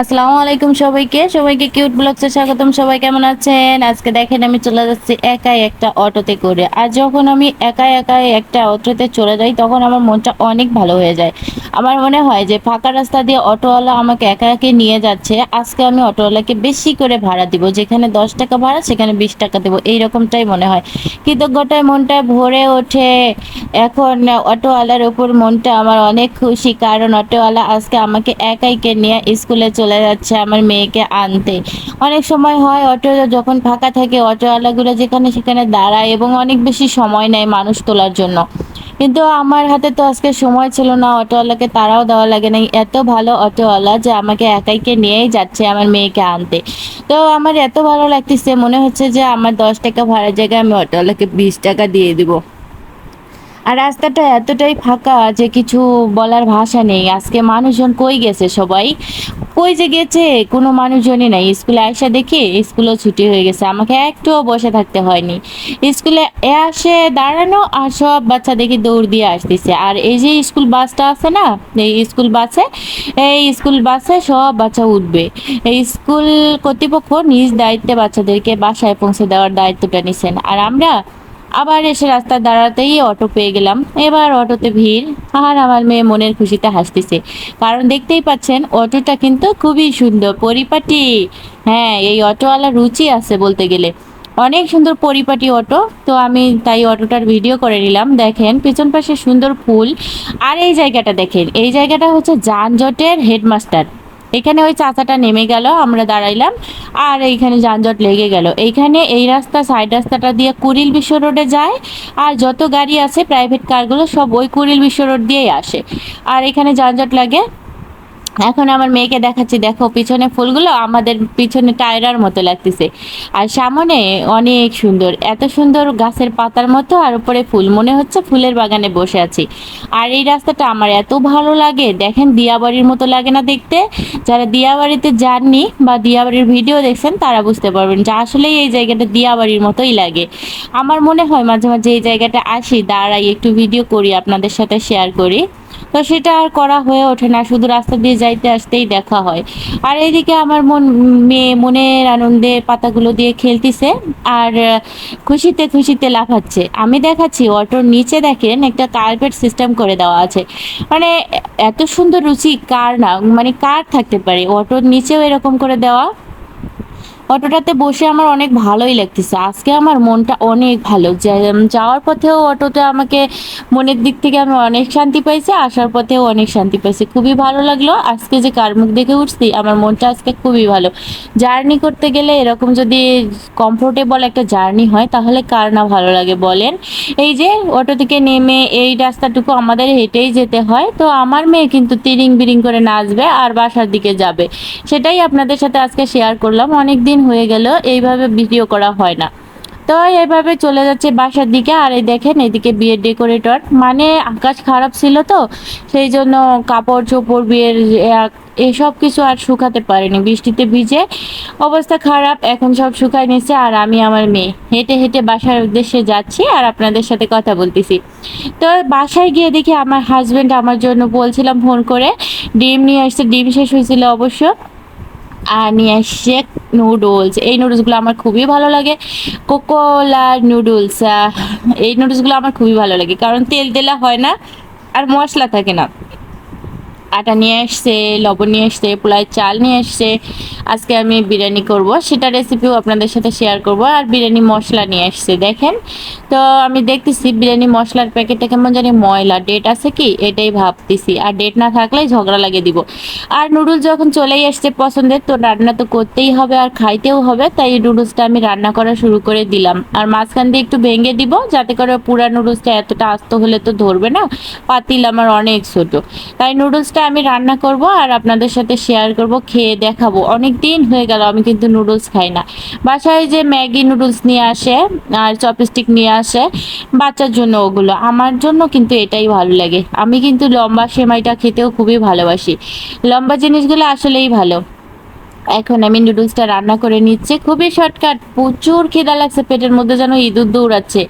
আসসালামু আলাইকুম সবাইকে। সবাইকে কিউট ব্লগসে স্বাগতম। সবাই কেমন আছেন? আজকে দেখেন, আমি চলে যাচ্ছি একাই একটা অটোতে করে। আর যখন আমি একাই একাই একটা অটোতে চলে যাই, তখন আমার মনটা অনেক ভালো হয়ে যায়। আমার মনে হয় যে ফাঁকা রাস্তা দিয়ে অটোওয়ালা আমাকে একা একে নিয়ে যাচ্ছে। আজকে আমি অটোওয়ালাকে বেশি করে ভাড়া দিব। যেখানে দশ টাকা ভাড়া, সেখানে বিশ টাকা দেবো। এইরকমটাই মনে হয়। কৃতজ্ঞতায় মনটা ভরে ওঠে। এখন অটোওয়ালার উপর মনটা আমার অনেক খুশি। কারণ অটোওয়ালা আজকে আমাকে একাইকে নিয়ে স্কুলে চলে যাচ্ছে আমার মেয়েকে আনতে। অনেক সময় হয় অটো যখন ফাঁকা থাকে অটোওয়ালাগুলো যেখানে সেখানে দাঁড়ায় এবং অনেক বেশি সময় নেয় মানুষ তোলার জন্য। কিন্তু আমার হাতে তো আজকে সময় ছিল না অটোওয়ালাকে তারাও দেওয়া লাগে নাই। এত ভালো অটোওয়ালা যে আমাকে একাইকে নিয়েই যাচ্ছে আমার মেয়েকে আনতে। তো আমার এত ভালো লাগতেছে, মনে হচ্ছে যে আমার দশ টাকা ভাড়ার জায়গায় আমি অটোওয়ালাকে বিশ টাকা দিয়ে দিব। আর রাস্তাটা এতটাই ফাঁকা যে কিছু বলার ভাষা নেই। আজকে মানুষজন কই গেছে সবাই? কই যে গেছে? কোনো মানুষজনই নাই। স্কুলে আসা দেখি স্কুলও ছুটি হয়ে গেছে। আমাকে একটুও বসে থাকতে হয়নি। স্কুলে এ আসে, দাঁড়ানো আর সব বাচ্চা দেখি দৌড় দিয়ে আসতেছে। আর এই যে স্কুল বাসটা আছে না, এই স্কুল বাসে, এই স্কুল বাসে সব বাচ্চা উঠবে। এই স্কুল কর্তৃপক্ষ নিজ দায়িত্বে বাচ্চাদেরকে বাসায় পৌঁছে দেওয়ার দায়িত্বটা নিছেন। আর আমরা আবার এসে রাস্তা দাঁড়াতেই অটো পেয়ে গেলাম। এবার অটোতে ভিড়। আর আমার মেয়ে মনের খুশিতে হাসতেছে। কারণ দেখতেই পাচ্ছেন, অটোটা কিন্তু খুবই সুন্দর। পরিপাটি। হ্যাঁ এই অটোওয়ালা রুচি আছে বলতে গেলে। অনেক সুন্দর পরিপাটি অটো। তো আমি তাই অটোটার ভিডিও করে নিলাম। দেখেন, পেছন পাশে সুন্দর ফুল আর এই জায়গাটা দেখেন। এই জায়গাটা হচ্ছে যানজটের হেডমাস্টার। এখানে ওই চাচাটা নেমে গেল, আমরা দাঁড়াইলাম, আর এইখানে যানজট লেগে গেল। এইখানে এই রাস্তা সাইড রাস্তাটা দিয়ে কুড়িল বিশ্ব রোডে যায়, আর যত গাড়ি আছে প্রাইভেট কারগুলো সব ওই কুড়িল বিশ্ব রোড দিয়েই আসে। আর এখানে যানজট লাগে এখন আমার মেয়েকে দেখাচ্ছি, দেখো পিছনে ফুলগুলো, আমাদের পিছনে টায়রার মতো লাগতেছে। আর সামনে অনেক সুন্দর, এত সুন্দর গাছের পাতার মতো, আর উপরে ফুল। মনে হচ্ছে ফুলের বাগানে বসে আছি। আর এই রাস্তাটা আমার এত ভালো লাগে, দেখেন দিয়াবাড়ির মতো লাগে না দেখতে। যারা দিয়াবাড়িতে যাননি বা দিয়াবাড়ির ভিডিও দেখছেন, তারা বুঝতে পারবেন যে আসলেই এই জায়গাটা দিয়াবাড়ির মতোই লাগে। আমার মনে হয় মাঝে মাঝে এই জায়গাটা আসি, দাঁড়াই একটু ভিডিও করি, আপনাদের সাথে শেয়ার করি। তো সেটা আর করা হয়ে ওঠে না। শুধু রাস্তা দিয়ে যাইতে আসতেই দেখা হয়। আর এইদিকে আমার মন, মেয়ে মনের আনন্দে পাতাগুলো দিয়ে খেলতেছে আর খুশিতে খুশিতে লাফাচ্ছে। আমি দেখাচ্ছি অটোর নিচে দেখেন একটা কার্পেট সিস্টেম করে দেওয়া আছে। মানে এত সুন্দর রুচি, কার না? মানে কার থাকতে পারে? অটোর নিচেও এরকম করে দেওয়া? অটোটাতে বসে আমার অনেক ভালোই লাগতেছে। আজকে আমার মনটা অনেক ভালো। যাওয়ার পথেও অটোতে আমাকে মনের দিক থেকে আমি অনেক শান্তি পাইছি, আসার পথেও অনেক শান্তি পাইছি। খুবই ভালো লাগল। আজকে যে কার মুখ দেখে উঠছি, আমার মনটা আজকে খুবই ভালো। জার্নি করতে গেলে এরকম যদি কমফোর্টেবল একটা জার্নি হয়, তাহলে কার না ভালো লাগে বলেন? এই যে অটো থেকে নেমে এই রাস্তাটুকু আমাদের হেঁটেই যেতে হয়। তো আমার মেয়ে কিন্তু তিরিং বিরিং করে নাচবে আর বাসার দিকে যাবে। সেটাই আপনাদের সাথে আজকে শেয়ার করলাম। অনেক দিন হয়ে গেল, এইভাবে ভিডিও করা হয় না। তো এইভাবে চলে যাচ্ছে বাসার দিকে, আর এই দেখেন এদিকে বিয়ের ডেকোরেটর। মানে আকাশ খারাপ ছিল তো, সেই জন্য কাপড় চোপড়, বিয়ের এসব কিছু আর শুকাতে পারেনি। বৃষ্টিতে ভিজে অবস্থা খারাপ, এখন সব শুকায় নিচ্ছে আর আমি আমার মেয়ে। হেঁটে হেঁটে বাসার উদ্দেশ্যে যাচ্ছি, আর আপনাদের সাথে কথা বলতেছি। তো বাসায় গিয়ে দেখি আমার হাজবেন্ড আমার জন্য বলছিলাম ফোন করে, ডিম নিয়ে আসছে, ডিম শেষ হয়েছিল অবশ্য। আর নিয়ে আসছে নুডলস এই নুডলসগুলো আমার খুবই ভালো লাগে। কোকোলা নুডলস এই নুডলসগুলো আমার খুবই ভালো লাগে। কারণ তেল তেলা হয় না আর মশলা থাকে না। আটা নিয়ে আসছে লবণ নিয়ে আসছে পোলায় চাল নিয়ে আসছে আজকে আমি বিরিয়ানি করব। সেটা রেসিপিও আপনাদের সাথে শেয়ার করব আর বিরিয়ানি মশলা নিয়ে আসছে, দেখেন। তো আমি দেখতেছি বিরিয়ানি মশলার প্যাকেটটা কেমন জানি ময়লা। ডেট আছে কি? এটাই ভাবতেছি। আর ডেট না থাকলেই ঝগড়া লাগিয়ে দিব। আর নুডলস যখন চলেই আসছে পছন্দের, তো রান্না তো করতেই হবে আর খাইতেও হবে। তাই নুডলসটা আমি রান্না করা শুরু করে দিলাম। আর মাঝখান দিয়ে একটু ভেঙে দিব, যাতে করে পুরা নুডলসটা এতটা আস্ত হলে তো ধরবে না। পাতিল আমার অনেক ছোট। তাই নুডলসটা আমি রান্না করব আর আপনাদের সাথে শেয়ার করব, খেয়ে দেখাবো। অনেক দিন হয়ে গেল, আমি কিন্তু নুডলস খাই না। বাসায় যে ম্যাগি নুডলস নিয়ে আসে আর চপস্টিক নিয়ে আসে, বাচ্চার জন্য ওগুলো, আমার জন্য কিন্তু এটাই ভালো লাগে। আমি কিন্তু লম্বা সেমাইটা খেতেও খুবই ভালোবাসি। লম্বা জিনিসগুলো আসলেই ভালো। এখন আমি নুডলসটা রান্না করে নিচ্ছে। খুবই শর্টকাট প্রচুর খিদা লাগছে পেটের মধ্যে যেন ইঁদুর দৌড়াচ্ছে।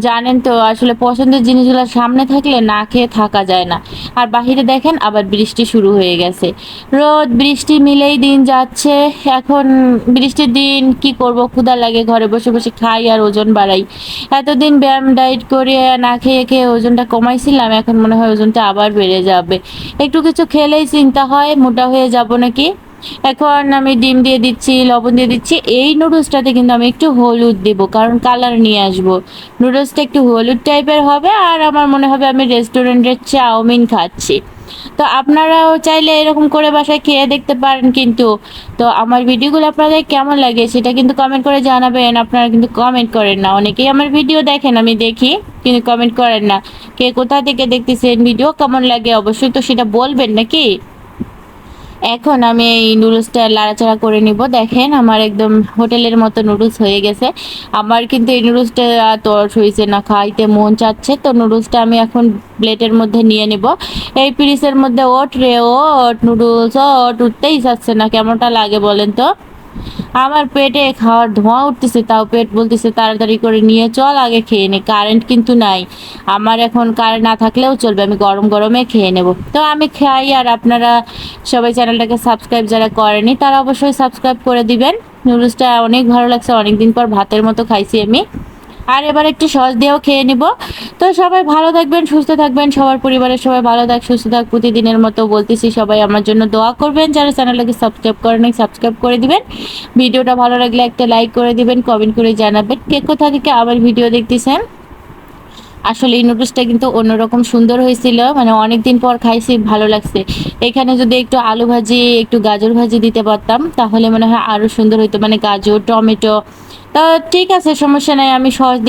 জানেন তো, আসলে পছন্দের জিনিসগুলো সামনে থাকলে না খেয়ে থাকা যায় না। আর বাহিরে দেখেন, আবার বৃষ্টি শুরু হয়ে গেছে। রোদ, বৃষ্টি মিলেই দিন যাচ্ছে। এখন বৃষ্টির দিন কি করব? ক্ষুধা লাগে, ঘরে বসে বসে খাই আর ওজন বাড়াই। এতদিন ব্যায়াম, ডায়েট করে না খেয়ে খেয়ে ওজনটা কমাইছিলাম, এখন মনে হয় ওজনটা আবার বেড়ে যাবে। একটু কিছু খেলেই চিন্তা হয়, মোটা হয়ে যাব নাকি? এখন আমি ডিম দিয়ে দিচ্ছি, লবণ দিয়ে দিচ্ছি। এই নুডলসটাতে কিন্তু আমি একটু হলুদ দেবো, কারণ কালার নিয়ে আসব। নুডলসটা একটু হলুদ টাইপের হবে আর আমার মনে হবে আমি রেস্টুরেন্টের চাউমিন খাচ্ছি। তো আপনারাও চাইলে এরকম করে বাসায় খেয়ে দেখতে পারেন কিন্তু। তো আমার ভিডিওগুলো আপনাদের কেমন লাগে সেটা কিন্তু কমেন্ট করে জানাবেন। আপনারা কিন্তু কমেন্ট করেন না। অনেকেই আমার ভিডিও দেখেন, আমি দেখি, কিন্তু কমেন্ট করেন না। কে কোথা থেকে দেখতেছেন ভিডিও কেমন লাগে? অবশ্যই তো সেটা বলবেন নাকি? এখন আমি এই নুডলসটা লাড়াচাড়া করে নিব। দেখেন, আমার একদম হোটেলের মতো নুডলস হয়ে গেছে। আমার কিন্তু এই নুডলসটা তরস হয়েছে না, খাইতে মন চাচ্ছে। তো নুডলসটা আমি এখন প্লেটের মধ্যে নিয়ে নিব। এই পিরিসের মধ্যে ওট রে ওট নুডলস ওট উঠতেই চাচ্ছে না, কেমনটা লাগে বলেন তো? আমার পেটে খাওয়ার ধোঁয়া উঠতেছে, তাও পেট বলতেছে তাড়াতাড়ি করে নিয়ে চল, আগে খেয়ে নে। কারেন্ট কিন্তু নাই। আমার এখন কারেন্ট না থাকলেও চলবে, আমি গরম গরমে খেয়ে নেব। তো আমি খাই, আর আপনারা সবাই চ্যানেলটাকে সাবস্ক্রাইব যারা করেনি, তারা অবশ্যই সাবস্ক্রাইব করে দিবেন। নুডলসটা অনেক ভালো লাগছে, অনেকদিন পর ভাতের মতো খাইছি আমি। আর এবার একটু সস দিয়েও খেয়ে নিব। তো সবাই ভালো থাকবেন, সুস্থ থাকবেন, সবার পরিবারের সবাই ভালো থাক, সুস্থ থাক, প্রতিদিনের মতো বলতেছি সবাই আমার জন্য দোয়া করবেন। যারা চ্যানেলটাকে সাবস্ক্রাইব করেন সাবস্ক্রাইব করে দিবেন। ভিডিওটা ভালো লাগলে একটা লাইক করে দিবেন কমেন্ট করে জানাবেন। কে কোথা থেকে আবার ভিডিও দেখতেছেন? আসলে এই নুডলসটা কিন্তু অন্যরকম সুন্দর হয়েছিল। মানে অনেক দিন পর খাইছি, ভালো লাগছে। এখানে যদি একটু আলু ভাজি, একটু গাজর ভাজি দিতে পারতাম, তাহলে মনে হয় আরও সুন্দর হতো মানে গাজর, টমেটো তা ঠিক আছে সমস্যা নাই আমি সহজ দিয়ে